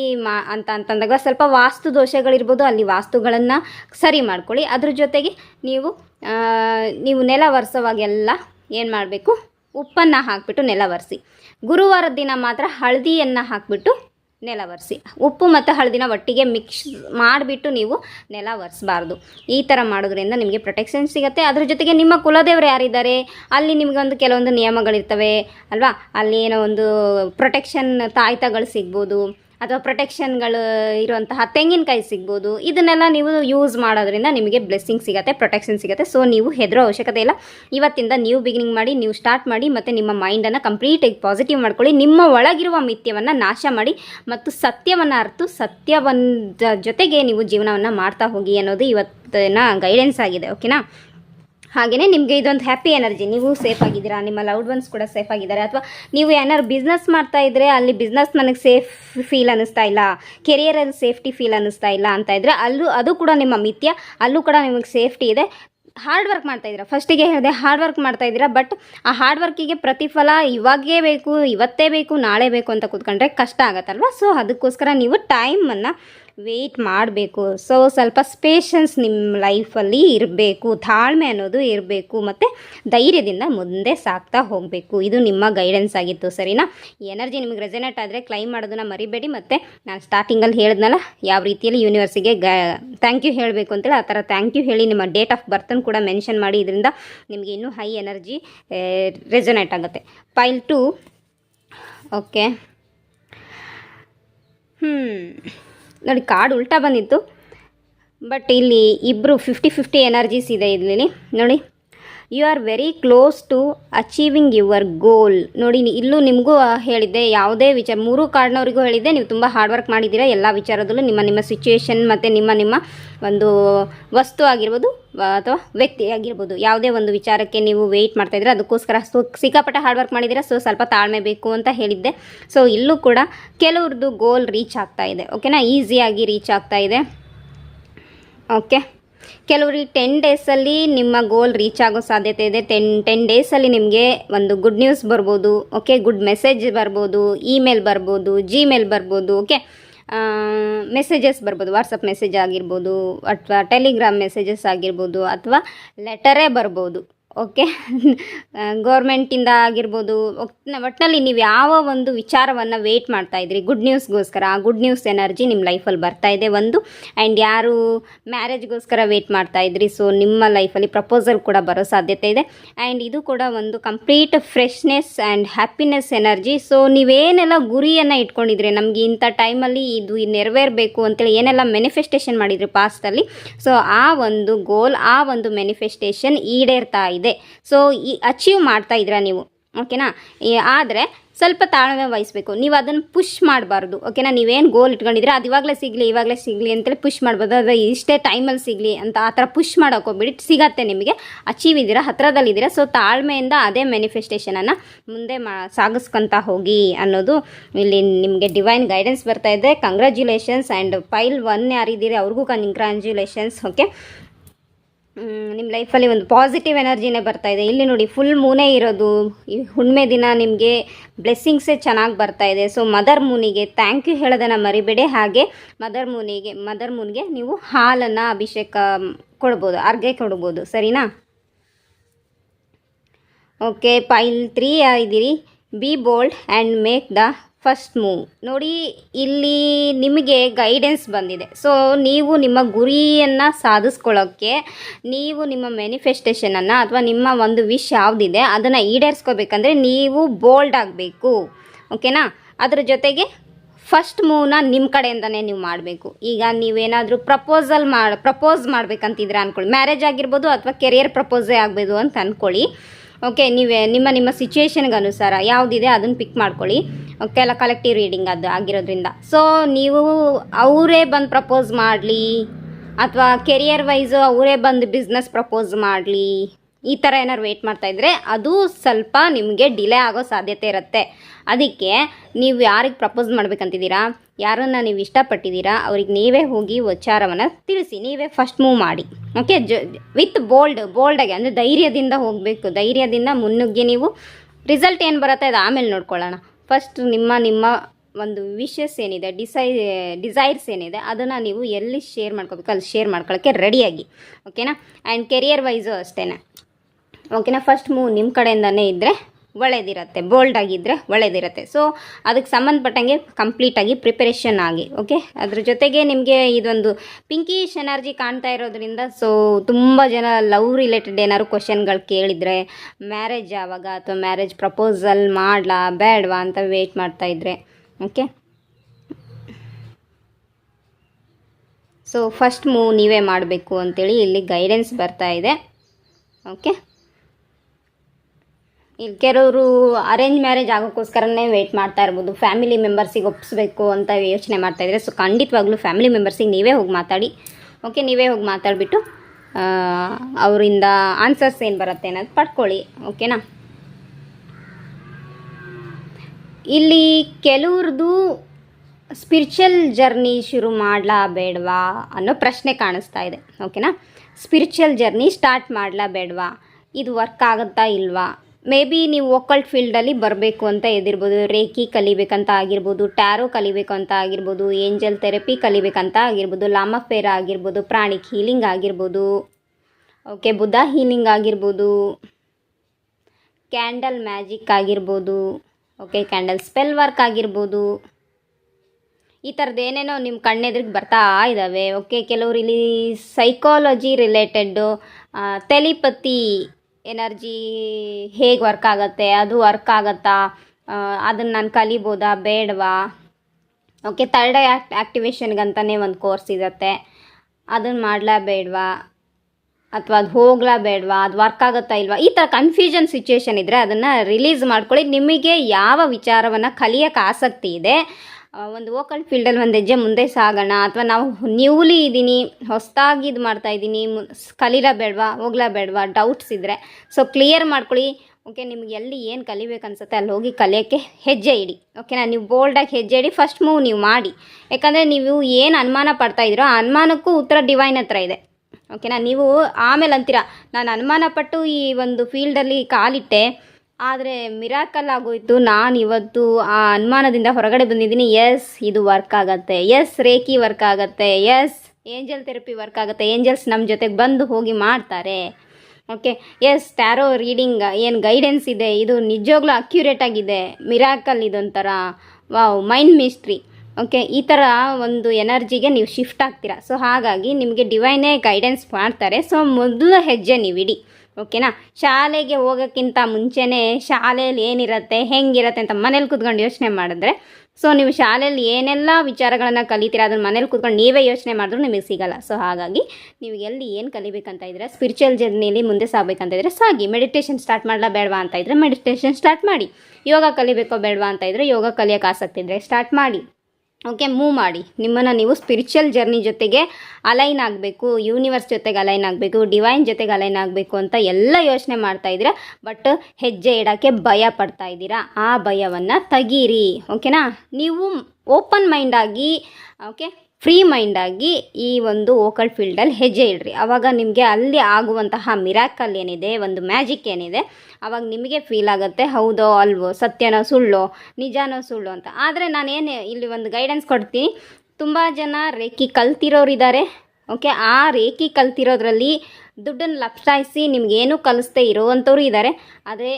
A: ಅಂತ ಅಂತಂದಾಗ ಸ್ವಲ್ಪ ವಾಸ್ತು ದೋಷಗಳಿರ್ಬೋದು, ಅಲ್ಲಿ ವಾಸ್ತುಗಳನ್ನು ಸರಿ ಮಾಡ್ಕೊಳ್ಳಿ. ಅದ್ರ ಜೊತೆಗೆ ನೀವು ನೀವು ನೆಲ ಒರೆಸೋವಾಗೆಲ್ಲ ಏನು ಮಾಡಬೇಕು? ಉಪ್ಪನ್ನು ಹಾಕಿಬಿಟ್ಟು ನೆಲ ಒರೆಸಿ. ಗುರುವಾರದ ದಿನ ಮಾತ್ರ ಹಳದಿಯನ್ನು ಹಾಕಿಬಿಟ್ಟು ನೆಲ ಒರೆಸಿ ಉಪ್ಪು ಮತ್ತು ಹಳದಿನ ಒಟ್ಟಿಗೆ ಮಿಕ್ಸ್ ಮಾಡಿಬಿಟ್ಟು ನೀವು ನೆಲ ಒರೆಸಬಾರ್ದು ಈ ಥರ ಮಾಡೋದ್ರಿಂದ ನಿಮಗೆ ಪ್ರೊಟೆಕ್ಷನ್ ಸಿಗುತ್ತೆ. ಅದ್ರ ಜೊತೆಗೆ ನಿಮ್ಮ ಕುಲದೇವರು ಯಾರಿದ್ದಾರೆ? ಅಲ್ಲಿ ನಿಮಗೆ ಒಂದು ಕೆಲವೊಂದು ನಿಯಮಗಳಿರ್ತವೆ, ಅಲ್ವಾ? ಅಲ್ಲಿ ಏನೋ ಒಂದು ಪ್ರೊಟೆಕ್ಷನ್ ತಾಯ್ತಗಳು ಸಿಗ್ಬೋದು. ಅಥವಾ ಪ್ರೊಟೆಕ್ಷನ್ಗಳು ಇರುವಂತಹ ತೆಂಗಿನಕಾಯಿ ಸಿಗ್ಬೋದು. ಇದನ್ನೆಲ್ಲ ನೀವು ಯೂಸ್ ಮಾಡೋದ್ರಿಂದ ನಿಮಗೆ ಬ್ಲೆಸ್ಸಿಂಗ್ ಸಿಗುತ್ತೆ ಪ್ರೊಟೆಕ್ಷನ್ ಸಿಗುತ್ತೆ. ಸೊ ನೀವು ಹೆದರೋ ಅವಶ್ಯಕತೆ ಇಲ್ಲ. ಇವತ್ತಿಂದ ನೀವು ಬಿಗಿನಿಂಗ್ ಮಾಡಿ, ನೀವು ಸ್ಟಾರ್ಟ್ ಮಾಡಿ ಮತ್ತು ನಿಮ್ಮ ಮೈಂಡನ್ನು ಕಂಪ್ಲೀಟಾಗಿ ಪಾಸಿಟಿವ್ ಮಾಡ್ಕೊಳ್ಳಿ. ನಿಮ್ಮ ಒಳಗಿರುವ ಮಿಥ್ಯವನ್ನು ನಾಶ ಮಾಡಿ ಮತ್ತು ಸತ್ಯವನ್ನು ಅರ್ತು ಸತ್ಯವನ್ನ ಜೊತೆಗೆ ನೀವು ಜೀವನವನ್ನು ಮಾಡ್ತಾ ಹೋಗಿ ಅನ್ನೋದು ಇವತ್ತಿನ ಗೈಡೆನ್ಸ್ ಆಗಿದೆ ಓಕೆನಾ ಹಾಗೆಯೇ ನಿಮಗೆ ಇದೊಂದು ಹ್ಯಾಪಿ ಎನರ್ಜಿ ನೀವು ಸೇಫ್ ಆಗಿದ್ದೀರಾ? ನಿಮ್ಮ ಲೌಡ್ ಒನ್ಸ್ ಕೂಡ ಸೇಫ್ ಆಗಿದ್ದಾರೆ? ಅಥವಾ ನೀವು ಏನಾದ್ರು ಬಿಸ್ನೆಸ್ ಮಾಡ್ತಾ ಇದ್ದರೆ ಅಲ್ಲಿ ಬಿಸ್ನೆಸ್ ನನಗೆ ಸೇಫ್ ಫೀಲ್ ಅನ್ನಿಸ್ತಾ ಇಲ್ಲ? ಕೆರಿಯರಲ್ಲಿ ಸೇಫ್ಟಿ ಫೀಲ್ ಅನ್ನಿಸ್ತಾ ಇಲ್ಲ ಅಂತ ಇದ್ದರೆ ಅಲ್ಲೂ, ಅದು ಕೂಡ ನಿಮ್ಮ ಮಿಥ್ಯ. ಅಲ್ಲೂ ಕೂಡ ನಿಮಗೆ ಸೇಫ್ಟಿ ಇದೆ. ಹಾರ್ಡ್ ವರ್ಕ್ ಮಾಡ್ತಾ ಇದ್ದೀರಾ? ಫಸ್ಟಿಗೆ ಹೇಳಿದೆ ಹಾರ್ಡ್ ವರ್ಕ್ ಮಾಡ್ತಾ ಇದ್ದೀರಾ ಬಟ್ ಆ ಹಾರ್ಡ್ ವರ್ಕಿಗೆ ಪ್ರತಿಫಲ ಇವಾಗೇ ಬೇಕು, ಇವತ್ತೇ ಬೇಕು, ನಾಳೆ ಬೇಕು ಅಂತ ಕೂತ್ಕೊಂಡ್ರೆ ಕಷ್ಟ ಆಗತ್ತಲ್ವ? ಸೊ ಅದಕ್ಕೋಸ್ಕರ ನೀವು ಟೈಮನ್ನು ವೆಯ್ಟ್ ಮಾಡಬೇಕು. ಸೊ ಸ್ವಲ್ಪ ಸ್ಪೇಷನ್ಸ್ ನಿಮ್ಮ ಲೈಫಲ್ಲಿ ಇರಬೇಕು. ತಾಳ್ಮೆ ಅನ್ನೋದು ಇರಬೇಕು. ಮತ್ತು ಧೈರ್ಯದಿಂದ ಮುಂದೆ ಸಾಕ್ತಾ ಹೋಗಬೇಕು. ಇದು ನಿಮ್ಮ ಗೈಡೆನ್ಸ್ ಆಗಿತ್ತು, ಸರಿನಾ? ಎನರ್ಜಿ ನಿಮಗೆ ರೆಸನೇಟ್ ಆದರೆ ಕ್ಲೈಮ್ ಮಾಡೋದನ್ನ ಮರಿಬೇಡಿ. ಮತ್ತು ನಾನು ಸ್ಟಾರ್ಟಿಂಗಲ್ಲಿ ಹೇಳಿದ್ನಲ್ಲ, ಯಾವ ರೀತಿಯಲ್ಲಿ ಯೂನಿವರ್ಸಿಗೆ ಗ ಥ್ಯಾಂಕ್ ಯು ಹೇಳಬೇಕು ಅಂತೇಳಿ ಆ ಥರ ಥ್ಯಾಂಕ್ ಯು ಹೇಳಿ ನಿಮ್ಮ ಡೇಟ್ ಆಫ್ ಬರ್ತನ್ನು ಕೂಡ ಮೆನ್ಷನ್ ಮಾಡಿ. ಇದರಿಂದ ನಿಮಗೆ ಇನ್ನೂ ಹೈ ಎನರ್ಜಿ ರೆಸನೇಟ್ ಆಗುತ್ತೆ. ಪೈಲ್ ಟು ಓಕೆ ಹ್ಞೂ ನೋಡಿ ಕಾರ್ಡ್ ಉಲ್ಟಾ ಬಂದಿತ್ತು. ಬಟ್ ಇಲ್ಲಿ ಇಬ್ಬರು ಫಿಫ್ಟಿ ಫಿಫ್ಟಿ ಎನರ್ಜೀಸ್ ಇದೆ ಇಲ್ಲಿ ನೋಡಿ. You are very close to achieving your goal ನೋಡಿ ಇಲ್ಲೂ ನಿಮಗೂ ಹೇಳಿದ್ದೆ, ಯಾವುದೇ ವಿಚಾರ ಮೂರು ಕಾರ್ಡ್ನವರಿಗೂ ಹೇಳಿದ್ದೆ, ನೀವು ತುಂಬ ಹಾರ್ಡ್ ವರ್ಕ್ ಮಾಡಿದ್ದೀರಾ, ಎಲ್ಲ ವಿಚಾರದಲ್ಲೂ ನಿಮ್ಮ ನಿಮ್ಮ ಸಿಚುವೇಶನ್ ಮತ್ತು ನಿಮ್ಮ ನಿಮ್ಮ ಒಂದು ವಸ್ತು ಆಗಿರ್ಬೋದು ಅಥವಾ ವ್ಯಕ್ತಿ ಆಗಿರ್ಬೋದು. ಯಾವುದೇ ಒಂದು ವಿಚಾರಕ್ಕೆ ನೀವು ವೆಯ್ಟ್ ಮಾಡ್ತಾ ಇದ್ದೀರಾ, ಅದಕ್ಕೋಸ್ಕರ ಸೊ ಸಿಕ್ಕಾಪಟ್ಟೆ ಹಾರ್ಡ್ ವರ್ಕ್ ಮಾಡಿದ್ದೀರಾ ಸೊ ಸ್ವಲ್ಪ ತಾಳ್ಮೆ ಬೇಕು ಅಂತ ಹೇಳಿದ್ದೆ. ಸೊ ಇಲ್ಲೂ ಕೂಡ ಕೆಲವ್ರದ್ದು ಗೋಲ್ ರೀಚ್ ಆಗ್ತಾಯಿದೆ ಓಕೆನಾ ಈಸಿಯಾಗಿ ರೀಚ್ ಆಗ್ತಾ ಇದೆ. ಓಕೆ ಕೆಲವರಿಗೆ ಟೆನ್ ಡೇಸಲ್ಲಿ ನಿಮ್ಮ ಗೋಲ್ ರೀಚ್ ಆಗೋ ಸಾಧ್ಯತೆ ಇದೆ. ಟೆನ್ ಟೆನ್ ಡೇಸಲ್ಲಿ ನಿಮಗೆ ಒಂದು ಗುಡ್ ನ್ಯೂಸ್ ಬರ್ಬೋದು ಓಕೆ ಗುಡ್ ಮೆಸೇಜ್ ಬರ್ಬೋದು ಇಮೇಲ್ ಬರ್ಬೋದು ಜಿಮೇಲ್ ಬರ್ಬೋದು ಓಕೆ ಮೆಸೇಜಸ್ ಬರ್ಬೋದು ವಾಟ್ಸಪ್ ಮೆಸೇಜ್ ಆಗಿರ್ಬೋದು, ಅಥವಾ ಟೆಲಿಗ್ರಾಮ್ ಮೆಸೇಜಸ್ ಆಗಿರ್ಬೋದು, ಅಥವಾ ಲೆಟರೇ ಬರ್ಬೋದು. ಓಕೆ. ಗೌರ್ಮೆಂಟಿಂದ ಆಗಿರ್ಬೋದು ಒಟ್ಟಿನಲ್ಲಿ ನೀವು ಯಾವ ಒಂದು ವಿಚಾರವನ್ನು ವೆಯ್ಟ್ ಮಾಡ್ತಾ ಇದ್ರಿ? ಗುಡ್ ನ್ಯೂಸ್ಗೋಸ್ಕರ ಆ ಗುಡ್ ನ್ಯೂಸ್ ಎನರ್ಜಿ ನಿಮ್ಮ ಲೈಫಲ್ಲಿ ಬರ್ತಾ ಇದೆ ಒಂದು. ಆ್ಯಂಡ್ ಯಾರು ಮ್ಯಾರೇಜ್ಗೋಸ್ಕರ ವೆಯ್ಟ್ ಮಾಡ್ತಾ ಇದ್ರಿ? ಸೊ ನಿಮ್ಮ ಲೈಫಲ್ಲಿ ಪ್ರಪೋಸಲ್ ಕೂಡ ಬರೋ ಸಾಧ್ಯತೆ ಇದೆ. ಆ್ಯಂಡ್ ಇದು ಕೂಡ ಒಂದು complete freshness and happiness energy so ನೀವೇನೆಲ್ಲ ಗುರಿಯನ್ನು ಇಟ್ಕೊಂಡಿದ್ರಿ? ನಮಗೆ ಇಂಥ ಟೈಮಲ್ಲಿ ಇದು ನೆರವೇರಬೇಕು ಅಂತೇಳಿ ಏನೆಲ್ಲ ಮೆನಿಫೆಸ್ಟೇಷನ್ ಮಾಡಿದ್ರಿ ಪಾಸ್ಟಲ್ಲಿ ಸೊ ಆ ಒಂದು ಗೋಲ್ ಆ ಒಂದು ಮೆನಿಫೆಸ್ಟೇಷನ್ ಈಡೇರ್ತಾ ಇದೆ ಸೊ ಈ ಅಚೀವ್ ಮಾಡ್ತಾ ಇದ್ದೀರಾ ನೀವು. ಓಕೆನಾ ಆದರೆ ಸ್ವಲ್ಪ ತಾಳ್ಮೆ ವಹಿಸ್ಬೇಕು. ನೀವು ಅದನ್ನು ಪುಷ್ ಮಾಡಬಾರ್ದು. ಓಕೆನಾ ನೀವೇನು ಗೋಲ್ ಇಟ್ಕೊಂಡಿದ್ರೆ ಅದು ಇವಾಗಲೇ ಸಿಗಲಿ ಇವಾಗಲೇ ಸಿಗಲಿ ಅಂತೇಳಿ ಪುಷ್ ಮಾಡ್ಬೋದು ಅದು ಇಷ್ಟೇ ಟೈಮಲ್ಲಿ ಸಿಗಲಿ ಅಂತ ಆ ಥರ ಪುಷ್ ಮಾಡೋಕೆ ಹೋಗ್ಬಿಡಿ. ಸಿಗತ್ತೆ ನಿಮಗೆ. ಅಚೀವ್ ಇದ್ದೀರಾ? ಹತ್ರದಲ್ಲಿದ್ದೀರಾ ಸೊ ತಾಳ್ಮೆಯಿಂದ ಅದೇ ಮ್ಯಾನಿಫೆಸ್ಟೇಷನನ್ನು ಮುಂದೆ ಮಾ, ಸಾಗಿಸ್ಕೊತಾ ಹೋಗಿ ಅನ್ನೋದು ಇಲ್ಲಿ ನಿಮಗೆ ಡಿವೈನ್ ಗೈಡೆನ್ಸ್ ಬರ್ತಾ ಇದೆ. ಕಂಗ್ರ್ಯಾಚುಲೇಷನ್ಸ್ ಆ್ಯಂಡ್ ಫೈಲ್ ಒನ್ ಯಾರಿದ್ದೀರಿ, ಅವ್ರಿಗೂ ಕಂಗ್ರ್ಯಾಚುಲೇಷನ್ಸ್ ಓಕೆ ನಿಮ್ಮ ಲೈಫಲ್ಲಿ ಒಂದು ಪಾಸಿಟಿವ್ ಎನರ್ಜಿನೇ ಬರ್ತಾ ಇದೆ. ಇಲ್ಲಿ ನೋಡಿ ಫುಲ್ ಮೂನೇ ಇರೋದು, ಈ ಹುಣ್ಮೆ ದಿನ ನಿಮಗೆ ಬ್ಲೆಸ್ಸಿಂಗ್ಸೇ ಚೆನ್ನಾಗಿ ಬರ್ತಾ ಇದೆ. ಸೊ ಮದರ್ ಮೂನಿಗೆ ಥ್ಯಾಂಕ್ ಯು ಹೇಳೋದನ್ನು ಮರಿಬೇಡಿ. ಹಾಗೆ ಮದರ್ ಮೂನಿಗೆ ಮದರ್ ಮೂನ್ಗೆ ನೀವು ಹಾಲನ್ನು ಅಭಿಷೇಕ ಕೊಡ್ಬೋದು, ಅರ್ಗೆ ಕೊಡ್ಬೋದು. ಸರಿನಾ? ಓಕೆ ಪೈಲ್ ತ್ರೀ ಇದ್ದೀರಿ. Be bold and make the first move ನೋಡಿ, ಇಲ್ಲಿ ನಿಮಗೆ ಗೈಡೆನ್ಸ್ ಬಂದಿದೆ. ಸೊ ನೀವು ನಿಮ್ಮ ಗುರಿಯನ್ನು ಸಾಧಿಸ್ಕೊಳ್ಳೋಕ್ಕೆ ನೀವು ನಿಮ್ಮ ಮ್ಯಾನಿಫೆಸ್ಟೇಷನನ್ನು ಅಥವಾ ನಿಮ್ಮ ಒಂದು ವಿಶ್ ಯಾವುದಿದೆ, ಅದನ್ನು ಈಡೇರಿಸ್ಕೋಬೇಕಂದ್ರೆ ನೀವು ಬೋಲ್ಡ್ ಆಗಬೇಕು. ಓಕೆನಾ ಅದರ ಜೊತೆಗೆ ಫಸ್ಟ್ ಮೂವ್ನ ನಿಮ್ಮ ಕಡೆಯಿಂದನೇ ನೀವು ಮಾಡಬೇಕು. ಈಗ ನೀವೇನಾದರೂ ಪ್ರಪೋಸಲ್ ಮಾಡಿ ಪ್ರಪೋಸ್ ಮಾಡ್ಬೇಕಂತಿದ್ರೆ ಅಂದ್ಕೊಳ್ಳಿ ಮ್ಯಾರೇಜ್ ಆಗಿರ್ಬೋದು ಅಥವಾ ಕೆರಿಯರ್ ಪ್ರಪೋಸೇ ಆಗ್ಬೋದು ಅಂತ ಅಂದ್ಕೊಳ್ಳಿ ಓಕೆ ನೀವೇ, ನಿಮ್ಮ ನಿಮ್ಮ ಸಿಚುವೇಶನ್ಗೆ ಅನುಸಾರ ಯಾವುದಿದೆ ಅದನ್ನು ಪಿಕ್ ಮಾಡ್ಕೊಳ್ಳಿ. ಎಲ್ಲ ಕಲೆಕ್ಟಿವ್ ರೀಡಿಂಗ್ ಅದು ಆಗಿರೋದ್ರಿಂದ. ಸೊ ನೀವು ಅವರೇ ಬಂದು ಪ್ರಪೋಸ್ ಮಾಡಲಿ, ಅಥವಾ ಕೆರಿಯರ್ ವೈಸು ಅವರೇ ಬಂದು ಬಿಸ್ನೆಸ್ ಪ್ರಪೋಸ್ ಮಾಡಲಿ, ಈ ಥರ ಏನಾದ್ರು ವೆಯ್ಟ್ ಮಾಡ್ತಾಯಿದ್ರೆ ಅದು ಸ್ವಲ್ಪ ನಿಮಗೆ ಡಿಲೇ ಆಗೋ ಸಾಧ್ಯತೆ ಇರುತ್ತೆ. ಅದಕ್ಕೆ ನೀವು ಯಾರಿಗೆ ಪ್ರಪೋಸ್ ಮಾಡ್ಬೇಕಂತಿದ್ದೀರಾ, ಯಾರನ್ನ ನೀವು ಇಷ್ಟಪಟ್ಟಿದ್ದೀರಾ, ಅವ್ರಿಗೆ ನೀವೇ ಹೋಗಿ ವಿಚಾರವನ್ನು ತಿಳಿಸಿ, ನೀವೇ ಫಸ್ಟ್ ಮೂವ್ ಮಾಡಿ. ಓಕೆ ಜ ವಿತ್ ಬೋಲ್ಡ್ ಬೋಲ್ಡಾಗಿ ಅಂದರೆ ಧೈರ್ಯದಿಂದ ಹೋಗಬೇಕು, ಧೈರ್ಯದಿಂದ ಮುನ್ನುಗ್ಗಿ ನೀವು ರಿಸಲ್ಟ್ ಏನು ಬರುತ್ತೆ ಅದು ಆಮೇಲೆ ನೋಡ್ಕೊಳ್ಳೋಣ. ಫಸ್ಟ್ ನಿಮ್ಮ ನಿಮ್ಮ ಒಂದು ವಿಷಸ್ ಏನಿದೆ ಡಿಸೈ ಡಿಸೈರ್ಸ್ ಏನಿದೆ, ಅದನ್ನು ನೀವು ಎಲ್ಲಿ ಶೇರ್ ಮಾಡ್ಕೋಬೇಕು, ಅಲ್ಲಿ ಶೇರ್ ಮಾಡ್ಕೊಳ್ಳೋಕ್ಕೆ ರೆಡಿಯಾಗಿ ಓಕೆನಾ ಆ್ಯಂಡ್ ಕೆರಿಯರ್ ವೈಸು ಅಷ್ಟೇ ಓಕೆನಾ ಫಸ್ಟ್ ಮೂ ನಿಮ್ಮ ಕಡೆಯಿಂದನೇ ಇದ್ದರೆ ಒಳ್ಳೇದಿರುತ್ತೆ ಬೋಲ್ಡ್ ಆಗಿದ್ದರೆ ಒಳ್ಳೇದಿರುತ್ತೆ. ಸೊ ಅದಕ್ಕೆ ಸಂಬಂಧಪಟ್ಟಂಗೆ ಕಂಪ್ಲೀಟಾಗಿ ಪ್ರಿಪರೇಷನ್ ಆಗಿ ಓಕೆ ಅದ್ರ ಜೊತೆಗೆ ನಿಮಗೆ ಇದೊಂದು ಪಿಂಕಿಶ್ ಎನರ್ಜಿ ಕಾಣ್ತಾ ಇರೋದ್ರಿಂದ ಸೊ ತುಂಬ ಜನ ಲವ್ ರಿಲೇಟೆಡ್ ಏನಾದ್ರು ಕ್ವಶನ್ಗಳು ಕೇಳಿದರೆ ಮ್ಯಾರೇಜ್ ಯಾವಾಗ ಅಥವಾ ಮ್ಯಾರೇಜ್ ಪ್ರಪೋಸಲ್ ಮಾಡಲಾ, ಬೇಡವಾ ಅಂತ ವೆಯ್ಟ್ ಮಾಡ್ತಾ ಇದ್ರೆ ಓಕೆ ಸೊ ಫಸ್ಟ್ ಮೂವ್ ನೀವೇ ಮಾಡಬೇಕು ಅಂತೇಳಿ ಇಲ್ಲಿ ಗೈಡೆನ್ಸ್ ಬರ್ತಾ ಇದೆ ಓಕೆ ಇಲ್ಲಿ ಕೆಲವರು ಅರೇಂಜ್ ಮ್ಯಾರೇಜ್ ಆಗೋಕ್ಕೋಸ್ಕರನೇ ವೆಯ್ಟ್ ಮಾಡ್ತಾ ಇರ್ಬೋದು. ಫ್ಯಾಮಿಲಿ ಮೆಂಬರ್ಸಿಗೆ ಒಪ್ಪಿಸ್ಬೇಕು ಅಂತ ಯೋಚನೆ ಮಾಡ್ತಾ ಇದ್ದಾರೆ ಸೊ ಖಂಡಿತವಾಗ್ಲೂ ಫ್ಯಾಮಿಲಿ ಮೆಂಬರ್ಸಿಗೆ ನೀವೇ ಹೋಗಿ ಮಾತಾಡಿ. ಓಕೆ ನೀವೇ ಹೋಗಿ ಮಾತಾಡಿಬಿಟ್ಟು ಅವರಿಂದ ಆನ್ಸರ್ಸ್ ಏನು ಬರುತ್ತೆ ಅನ್ನೋದು ಪಡ್ಕೊಳ್ಳಿ. ಓಕೆನಾ ಇಲ್ಲಿ ಕೆಲವ್ರದ್ದು ಸ್ಪಿರಿಚುವಲ್ ಜರ್ನಿ ಶುರು ಮಾಡಲಾ ಬೇಡವಾ ಅನ್ನೋ ಪ್ರಶ್ನೆ ಕಾಣಿಸ್ತಾ ಇದೆ. ಓಕೆನಾ ಸ್ಪಿರಿಚುವಲ್ ಜರ್ನಿ ಸ್ಟಾರ್ಟ್ ಮಾಡಲಾ ಬೇಡವಾ? ಇದು ವರ್ಕ್ ಆಗುತ್ತಾ ಇಲ್ವಾ? ಮೇ ಬಿ ನೀವು ಒಕ್ಕಲ್ಟ್ ಫೀಲ್ಡಲ್ಲಿ ಬರಬೇಕು ಅಂತ ಎದಿರ್ಬೋದು. ರೇಖಿ ಕಲಿಬೇಕಂತ ಆಗಿರ್ಬೋದು ಟ್ಯಾರೋ ಕಲಿಬೇಕು ಅಂತ ಆಗಿರ್ಬೋದು ಏಂಜಲ್ ಥೆರಪಿ ಕಲಿಬೇಕಂತ ಆಗಿರ್ಬೋದು ಲಾಮಫೇರ ಆಗಿರ್ಬೋದು, ಪ್ರಾಣಿಕ್ ಹೀಲಿಂಗ್ ಆಗಿರ್ಬೋದು. ಓಕೆ ಬುದ್ಧ ಹೀಲಿಂಗ್ ಆಗಿರ್ಬೋದು. ಕ್ಯಾಂಡಲ್ ಮ್ಯಾಜಿಕ್ ಆಗಿರ್ಬೋದು. ಓಕೆ ಕ್ಯಾಂಡಲ್ ಸ್ಪೆಲ್ ವರ್ಕ್ ಆಗಿರ್ಬೋದು. ಈ ಥರದ್ದು ಏನೇನೋ ನಿಮ್ಮ ಕಣ್ಣೆದ್ರಿಗೆ ಬರ್ತಾ ಇದ್ದಾವೆ ಓಕೆ ಕೆಲವರು ಇಲ್ಲಿ ಸೈಕಾಲಜಿ ರಿಲೇಟೆಡ್ಡು ತೆಲಿಪತಿ ಎನರ್ಜಿ ಹೇಗೆ ವರ್ಕ್ ಆಗುತ್ತೆ, ಅದು ವರ್ಕ್ ಆಗುತ್ತಾ ಅದನ್ನು ನಾನು ಕಲಿಬೋದಾ, ಬೇಡವಾ? ಓಕೆ ಥರ್ಡ್ ಆ್ಯಕ್ಟ್ ಆ್ಯಕ್ಟಿವೇಶನ್ಗಂತಲೇ ಒಂದು ಕೋರ್ಸ್ ಇರುತ್ತೆ. ಅದನ್ನು ಮಾಡಲಾ ಬೇಡವಾ? ಅಥವಾ ಅದು ಹೋಗ್ಲಾ ಬೇಡವಾ? ಅದು ವರ್ಕ್ ಆಗುತ್ತಾ ಇಲ್ವಾ? ಈ ಥರ ಕನ್ಫ್ಯೂಷನ್ ಸಿಚುಯೇಷನ್ ಇದ್ದರೆ ಅದನ್ನು ರಿಲೀಸ್ ಮಾಡ್ಕೊಳ್ಳಿ. ನಿಮಗೆ ಯಾವ ವಿಚಾರವನ್ನು ಕಲಿಯೋಕ್ಕೆ ಆಸಕ್ತಿ ಇದೆ ಒಂದು ವೋಕಲ್ ಫೀಲ್ಡಲ್ಲಿ ಒಂದು ಹೆಜ್ಜೆ ಮುಂದೆ ಸಾಗೋಣ. ಅಥವಾ ನಾವು ನ್ಯೂಲಿ ಇದ್ದೀನಿ ಹೊಸದಾಗಿ ಇದು ಮಾಡ್ತಾ ಇದ್ದೀನಿ ಕಲೀಲ ಬೇಡವಾ ಹೋಗ್ಲಾ ಬೇಡವಾ ಡೌಟ್ಸ್ ಇದ್ದರೆ ಸೊ ಕ್ಲಿಯರ್ ಮಾಡ್ಕೊಳ್ಳಿ. ಓಕೆ ನಿಮ್ಗೆ ಎಲ್ಲಿ ಏನು ಕಲಿಬೇಕು ಅನ್ಸುತ್ತೆ ಅಲ್ಲಿ ಹೋಗಿ ಕಲಿಯೋಕ್ಕೆ ಹೆಜ್ಜೆ ಇಡಿ. ಓಕೆನಾ ನೀವು ಬೋಲ್ಡಾಗಿ ಹೆಜ್ಜೆ ಇಡಿ ಫಸ್ಟ್ ಮೂವ್ ನೀವು ಮಾಡಿ. ಯಾಕಂದರೆ ನೀವು ಏನು ಅನುಮಾನ ಪಡ್ತಾ ಇದ್ದೀರೋ ಆ ಅನುಮಾನಕ್ಕೂ ಉತ್ತರ ಡಿವೈನ್ ಹತ್ರ ಇದೆ. ಓಕೆನಾ ನೀವು ಆಮೇಲೆ ಅಂತೀರಾ ನಾನು ಅನುಮಾನಪಟ್ಟು ಈ ಒಂದು ಫೀಲ್ಡಲ್ಲಿ ಕಾಲಿಟ್ಟೆ ಆದರೆ ಮಿರಾಕಲ್ ಆಗೋಯ್ತು. ನಾನು ಇವತ್ತು ಆ ಅನುಮಾನದಿಂದ ಹೊರಗಡೆ ಬಂದಿದ್ದೀನಿ. ಎಸ್ ಇದು ವರ್ಕ್ ಆಗತ್ತೆ. ಎಸ್ ರೇಖಿ ವರ್ಕ್ ಆಗತ್ತೆ. ಎಸ್ ಏಂಜಲ್ ಥೆರಪಿ ವರ್ಕ್ ಆಗುತ್ತೆ. ಏಂಜಲ್ಸ್ ನಮ್ಮ ಜೊತೆಗೆ ಬಂದು ಹೋಗಿ ಮಾಡ್ತಾರೆ. ಓಕೆ ಎಸ್ ಟ್ಯಾರೋ ರೀಡಿಂಗ್ ಏನು ಗೈಡೆನ್ಸ್ ಇದೆ. ಇದು ನಿಜವಾಗ್ಲೂ ಅಕ್ಯುರೇಟ್ ಆಗಿದೆ. ಮಿರಾಕಲ್ ಇದೊಂಥರ. ವಾವ್ ಮೈಂಡ್ ಮಿಸ್ಟ್ರಿ ಓಕೆ ಈ ಥರ ಒಂದು ಎನರ್ಜಿಗೆ ನೀವು ಶಿಫ್ಟ್ ಆಗ್ತೀರಾ. ಸೊ ಹಾಗಾಗಿ ನಿಮಗೆ ಡಿವೈನೇ ಗೈಡೆನ್ಸ್ ಮಾಡ್ತಾರೆ. ಸೊ ಮೊದಲ ಹೆಜ್ಜೆ ನೀವು ಇಡಿ ಓಕೆನಾ ಶಾಲೆಗೆ ಹೋಗೋಕ್ಕಿಂತ ಮುಂಚೆನೇ ಶಾಲೆಯಲ್ಲಿ ಏನಿರುತ್ತೆ, ಹೆಂಗಿರುತ್ತೆ ಅಂತ ಮನೇಲಿ ಕೂತ್ಕೊಂಡು ಯೋಚನೆ ಮಾಡಿದ್ರೆ ಸೊ ನೀವು ಶಾಲೆಯಲ್ಲಿ ಏನೆಲ್ಲ ವಿಚಾರಗಳನ್ನು ಕಲಿತೀರ, ಅದನ್ನ ಮನೇಲಿ ಕೂತ್ಕೊಂಡು ನೀವೇ ಯೋಚನೆ ಮಾಡಿದ್ರು ನಿಮಗೆ ಸಿಗಲ್ಲ. ಸೊ ಹಾಗಾಗಿ ನೀವು ಎಲ್ಲಿ ಏನು ಕಲಿಬೇಕಂತ ಇದ್ದರೆ ಸ್ಪಿರಿಚುವಲ್ ಜರ್ನಿಲಿ ಮುಂದೆ ಸಾಗಬೇಕಂತ ಇದ್ದರೆ ಸಾಗಿ ಮೆಡಿಟೇಷನ್ ಸ್ಟಾರ್ಟ್ ಮಾಡಲಾ ಬೇಡವಾ ಅಂತ ಇದ್ದರೆ ಮೆಡಿಟೇಷನ್ ಸ್ಟಾರ್ಟ್ ಮಾಡಿ. ಯೋಗ ಕಲಿಬೇಕೋ ಬೇಡವಾ ಅಂತ ಇದ್ದರೆ ಯೋಗ ಕಲಿಯೋಕೆ ಆಸಕ್ತಿ ಇದ್ದರೆ ಸ್ಟಾರ್ಟ್ ಮಾಡಿ. ಓಕೆ ಮೂವ್ ಮಾಡಿ. ನಿಮ್ಮನ್ನು ನೀವು ಸ್ಪಿರಿಚುವಲ್ ಜರ್ನಿ ಜೊತೆಗೆ ಅಲೈನ್ ಆಗಬೇಕು ಯೂನಿವರ್ಸ್ ಜೊತೆಗೆ ಅಲೈನ್ ಆಗಬೇಕು ಡಿವೈನ್ ಜೊತೆಗೆ ಅಲೈನ್ ಆಗಬೇಕು ಅಂತ ಎಲ್ಲ ಯೋಚನೆ ಮಾಡ್ತಾ ಇದ್ದೀರಾ. ಬಟ್ ಹೆಜ್ಜೆ ಇಡೋಕ್ಕೆ ಭಯ ಪಡ್ತಾ ಇದ್ದೀರಾ. ಆ ಭಯವನ್ನು ತೆಗೀರಿ. ಓಕೆನಾ ನೀವು ಓಪನ್ ಮೈಂಡಾಗಿ ಓಕೆ ಫ್ರೀ ಮೈಂಡಾಗಿ ಈ ಒಂದು ವೋಕಲ್ ಫೀಲ್ಡಲ್ಲಿ ಹೆಜ್ಜೆ ಇಡ್ರಿ. ಆವಾಗ ನಿಮಗೆ ಅಲ್ಲಿ ಆಗುವಂತಹ ಮಿರಾಕಲ್ ಏನಿದೆ, ಒಂದು ಮ್ಯಾಜಿಕ್ ಏನಿದೆ ಆವಾಗ ನಿಮಗೆ ಫೀಲ್ ಆಗುತ್ತೆ, ಹೌದೋ, ಅಲ್ವೋ, ಸತ್ಯನೋ, ಸುಳ್ಳೋ, ನಿಜಾನೋ, ಸುಳ್ಳು ಅಂತ. ಆದರೆ ನಾನೇನು ಇಲ್ಲಿ ಒಂದು ಗೈಡೆನ್ಸ್ ಕೊಡ್ತೀನಿ. ತುಂಬ ಜನ ರೇಖಿ ಕಲ್ತಿರೋರಿದ್ದಾರೆ ಓಕೆ ಆ ರೇಖಿ ಕಲ್ತಿರೋದ್ರಲ್ಲಿ ದುಡ್ಡನ್ನು ಲಪ್ಸಾಯಿಸಿ ನಿಮಗೇನು ಕಲಿಸ್ದೇ ಇರೋವಂಥವ್ರು ಇದ್ದಾರೆ. ಆದರೆ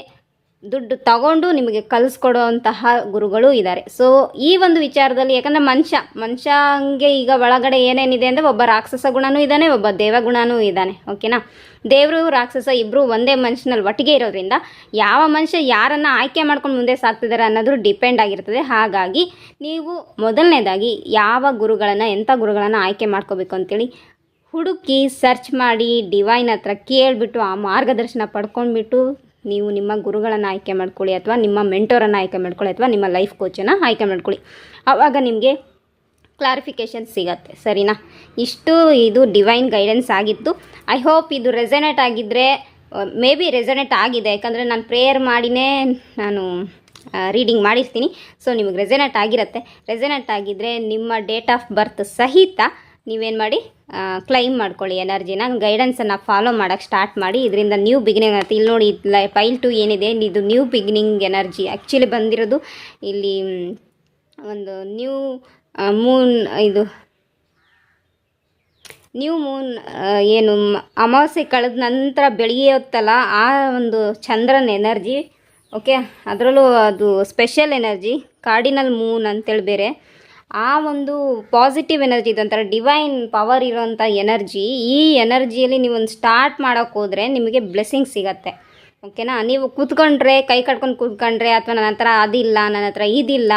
A: ದುಡ್ಡು ತಗೊಂಡು ನಿಮಗೆ ಕಲಿಸ್ಕೊಡುವಂತಹ ಗುರುಗಳು ಇದ್ದಾರೆ. ಸೊ ಈ ಒಂದು ವಿಚಾರದಲ್ಲಿ ಯಾಕಂದರೆ ಮನುಷ್ಯ, ಮನುಷ್ಯಂಗೆ ಈಗ ಒಳಗಡೆ ಏನೇನಿದೆ ಅಂದರೆ ಒಬ್ಬ ರಾಕ್ಷಸ ಗುಣನೂ ಇದ್ದಾನೆ, ಒಬ್ಬ ದೇವಗುಣನೂ ಇದ್ದಾನೆ, ಓಕೆನಾ? ದೇವರು, ರಾಕ್ಷಸ ಇಬ್ಬರು ಒಂದೇ ಮನುಷ್ಯನಲ್ಲಿ ಒಟ್ಟಿಗೆ ಇರೋದ್ರಿಂದ ಯಾವ ಮನುಷ್ಯ ಯಾರನ್ನು ಆಯ್ಕೆ ಮಾಡ್ಕೊಂಡು ಮುಂದೆ ಸಾಕ್ತಿದ್ದಾರೆ ಅನ್ನೋದ್ರ ಡಿಪೆಂಡ್ ಆಗಿರ್ತದೆ. ಹಾಗಾಗಿ ನೀವು ಮೊದಲನೇದಾಗಿ ಯಾವ ಗುರುಗಳನ್ನು, ಎಂಥ ಗುರುಗಳನ್ನು ಆಯ್ಕೆ ಮಾಡ್ಕೋಬೇಕು ಅಂತೇಳಿ ಹುಡುಕಿ ಸರ್ಚ್ ಮಾಡಿ ಡಿವೈನ್ ಹತ್ರ ಕೇಳಿಬಿಟ್ಟು, ಆ ಮಾರ್ಗದರ್ಶನ ಪಡ್ಕೊಂಡ್ಬಿಟ್ಟು ನೀವು ನಿಮ್ಮ ಗುರುಗಳನ್ನು ಆಯ್ಕೆ ಮಾಡ್ಕೊಳ್ಳಿ ಅಥವಾ ನಿಮ್ಮ ಮೆಂಟೋರನ್ನು ಆಯ್ಕೆ ಮಾಡ್ಕೊಳ್ಳಿ ಅಥವಾ ನಿಮ್ಮ ಲೈಫ್ ಕೋಚನ್ನು ಆಯ್ಕೆ ಮಾಡ್ಕೊಳ್ಳಿ. ಆವಾಗ ನಿಮಗೆ ಕ್ಲಾರಿಫಿಕೇಷನ್ ಸಿಗತ್ತೆ, ಸರಿನಾ? ಇಷ್ಟು ಇದು ಡಿವೈನ್ ಗೈಡೆನ್ಸ್ ಆಗಿತ್ತು. ಐ ಹೋಪ್ ಇದು ರೆಸನೇಟ್ ಆಗಿದ್ದರೆ ಮೇ ಬಿ ರೆಸನೇಟ್ ಆಗಿದೆ. ಯಾಕಂದರೆ ನಾನು ಪ್ರೇಯರ್ ಮಾಡಿನೇ ನಾನು ರೀಡಿಂಗ್ ಮಾಡಿರ್ತೀನಿ. ಸೊ ನಿಮಗೆ ರೆಸನೇಟ್ ಆಗಿರುತ್ತೆ. ರೆಸನೇಟ್ ಆಗಿದ್ದರೆ ನಿಮ್ಮ ಡೇಟ್ ಆಫ್ ಬರ್ತ್ ಸಹಿತ ನೀವೇನು ಮಾಡಿ ಕ್ಲೈಮ್ ಮಾಡ್ಕೊಳ್ಳಿ ಎನರ್ಜಿನ. ಗೈಡೆನ್ಸನ್ನು ಫಾಲೋ ಮಾಡೋಕ್ಕೆ ಸ್ಟಾರ್ಟ್ ಮಾಡಿ. ಇದರಿಂದ ನ್ಯೂ ಬಿಗಿನಿಂಗ್ ಅಂತ ಇಲ್ಲಿ ನೋಡಿ ಫೈಲ್ ಟು ಏನಿದೆ, ಇದು ನ್ಯೂ ಬಿಗಿನಿಂಗ್ ಎನರ್ಜಿ ಆ್ಯಕ್ಚುಲಿ ಬಂದಿರೋದು ಇಲ್ಲಿ ಒಂದು ನ್ಯೂ ಮೂನ್ ಇದು ನ್ಯೂ ಮೂನ್ ಏನು, ಅಮಾವಾಸ್ಯೆ ಕಳೆದ ನಂತರ ಬೆಳಗ್ಗೆ ಹೊತ್ತಲ್ಲ ಆ ಒಂದು ಚಂದ್ರನ ಎನರ್ಜಿ ಓಕೆ ಅದರಲ್ಲೂ ಅದು ಸ್ಪೆಷಲ್ ಎನರ್ಜಿ ಕಾರ್ಡಿನಲ್ ಮೂನ್ ಅಂತೇಳಿ ಬೇರೆ. ಆ ಒಂದು ಪಾಸಿಟಿವ್ ಎನರ್ಜಿ ಇದೊಂಥರ ಡಿವೈನ್ ಪವರ್ ಇರೋವಂಥ ಎನರ್ಜಿ ಈ ಎನರ್ಜಿಯಲ್ಲಿ ನೀವು ಒಂದು ಸ್ಟಾರ್ಟ್ ಮಾಡೋಕ್ಕೆ ಹೋದರೆ ನಿಮಗೆ ಬ್ಲೆಸ್ಸಿಂಗ್ ಸಿಗತ್ತೆ. ಓಕೆನಾ ನೀವು ಕೂತ್ಕೊಂಡ್ರೆ, ಕೈ ಕಟ್ಕೊಂಡು ಕೂತ್ಕೊಂಡ್ರೆ ಅಥವಾ ನನ್ನ ಹತ್ರ ಅದಿಲ್ಲ, ನನ್ನ ಹತ್ರ ಇದಿಲ್ಲ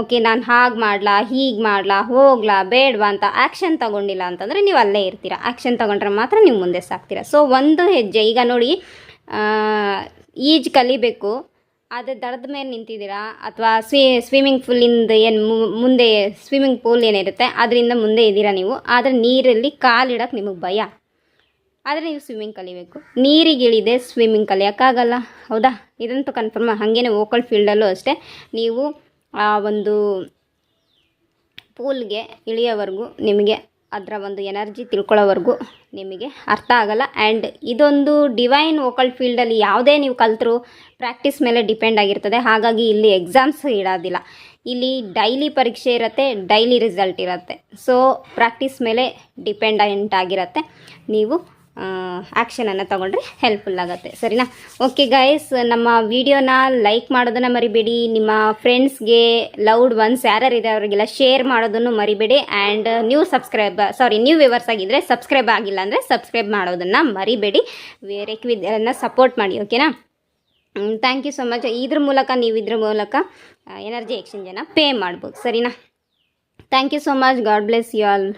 A: ಓಕೆ ನಾನು ಹಾಗೆ ಮಾಡ್ಲಾ, ಹೀಗೆ ಮಾಡ್ಲಾ, ಹೋಗ್ಲಾ, ಬೇಡವಾ ಅಂತ ಆ್ಯಕ್ಷನ್ ತಗೊಂಡಿಲ್ಲ ಅಂತಂದರೆ ನೀವು ಅಲ್ಲೇ ಇರ್ತೀರ. ಆ್ಯಕ್ಷನ್ ತಗೊಂಡ್ರೆ ಮಾತ್ರ ನೀವು ಮುಂದೆ ಸಾಕ್ತೀರ ಸೊ ಒಂದು ಹೆಜ್ಜೆ, ಈಗ ನೋಡಿ ಈಜ್ ಕಲಿಬೇಕು. ಅದು ದಡದ ಮೇಲೆ ನಿಂತಿದ್ದೀರಾ? ಅಥವಾ ಸ್ವಿ ಸ್ವಿಮ್ಮಿಂಗ್ ಪೂಲಿಂದ ಏನು ಮುಂದೆ ಸ್ವಿಮ್ಮಿಂಗ್ ಪೂಲ್ ಏನಿರುತ್ತೆ, ಅದರಿಂದ ಮುಂದೆ ಇದ್ದೀರಾ ನೀವು? ಆದರೆ ನೀರಲ್ಲಿ ಕಾಲಿಡೋಕ್ಕೆ ನಿಮಗೆ ಭಯ. ಆದರೆ ನೀವು ಸ್ವಿಮ್ಮಿಂಗ್ ಕಲಿಬೇಕು. ನೀರಿಗೆ ಇಳಿದೆ ಸ್ವಿಮ್ಮಿಂಗ್ ಕಲಿಯೋಕ್ಕಾಗಲ್ಲ. ಹೌದಾ? ಇದಂತೂ ಕನ್ಫರ್ಮ್ ಹಾಗೇನೆ ವೋಕಲ್ ಫೀಲ್ಡಲ್ಲೂ ಅಷ್ಟೇ. ನೀವು ಆ ಒಂದು ಪೂಲ್ಗೆ ಇಳಿಯೋವರೆಗೂ ನಿಮಗೆ ಅದರ ಒಂದು ಎನರ್ಜಿ ತಿಳ್ಕೊಳ್ಳೋವರೆಗೂ ನಿಮಗೆ ಅರ್ಥ ಆಗಲ್ಲ. ಆ್ಯಂಡ್ ಇದೊಂದು ಡಿವೈನ್ ವೋಕಲ್ ಫೀಲ್ಡಲ್ಲಿ ಯಾವುದೇ ನೀವು ಕಲ್ತರೂ ಪ್ರಾಕ್ಟೀಸ್ ಮೇಲೆ ಡಿಪೆಂಡ್ ಆಗಿರ್ತದೆ. ಹಾಗಾಗಿ ಇಲ್ಲಿ ಎಕ್ಸಾಮ್ಸ್ ಇಡೋದಿಲ್ಲ. ಇಲ್ಲಿ ಡೈಲಿ ಪರೀಕ್ಷೆ ಇರುತ್ತೆ ಡೈಲಿ ರಿಸಲ್ಟ್ ಇರುತ್ತೆ. ಸೊ ಪ್ರಾಕ್ಟೀಸ್ ಮೇಲೆ ಡಿಪೆಂಡೆಂಟ್ ಆಗಿರುತ್ತೆ. ನೀವು ಆ್ಯಕ್ಷನನ್ನು ತೊಗೊಂಡ್ರೆ ಹೆಲ್ಪ್ಫುಲ್ ಆಗುತ್ತೆ. ಸರಿನಾ? ಓಕೆ ಗೈಸ್ ನಮ್ಮ ವಿಡಿಯೋನ ಲೈಕ್ ಮಾಡೋದನ್ನು ಮರಿಬೇಡಿ. ನಿಮ್ಮ ಫ್ರೆಂಡ್ಸ್ಗೆ ಲೌಡ್ ಒನ್ಸ್ ಯಾರ್ಯಾರು ಇದೆ ಅವರಿಗೆಲ್ಲ ಶೇರ್ ಮಾಡೋದನ್ನು ಮರಿಬೇಡಿ. And new subscribe sorry new viewers ಆಗಿದ್ದರೆ ಸಬ್ಸ್ಕ್ರೈಬ್ ಆಗಿಲ್ಲ ಅಂದರೆ ಸಬ್ಸ್ಕ್ರೈಬ್ ಮಾಡೋದನ್ನು ಮರಿಬೇಡಿ. ಬೇರೆ ವಿದ್ಯೆಯನ್ನು ಸಪೋರ್ಟ್ ಮಾಡಿ ಓಕೆನಾ ಥ್ಯಾಂಕ್ ಯು ಸೊ ಮಚ್ ಇದ್ರ ಮೂಲಕ, ನೀವು ಇದ್ರ ಮೂಲಕ ಎನರ್ಜಿ ಎಕ್ಸ್ಚೇಂಜನ್ನು ಪೇ ಮಾಡ್ಬೋದು. ಸರಿನಾ? Thank you so much God bless you all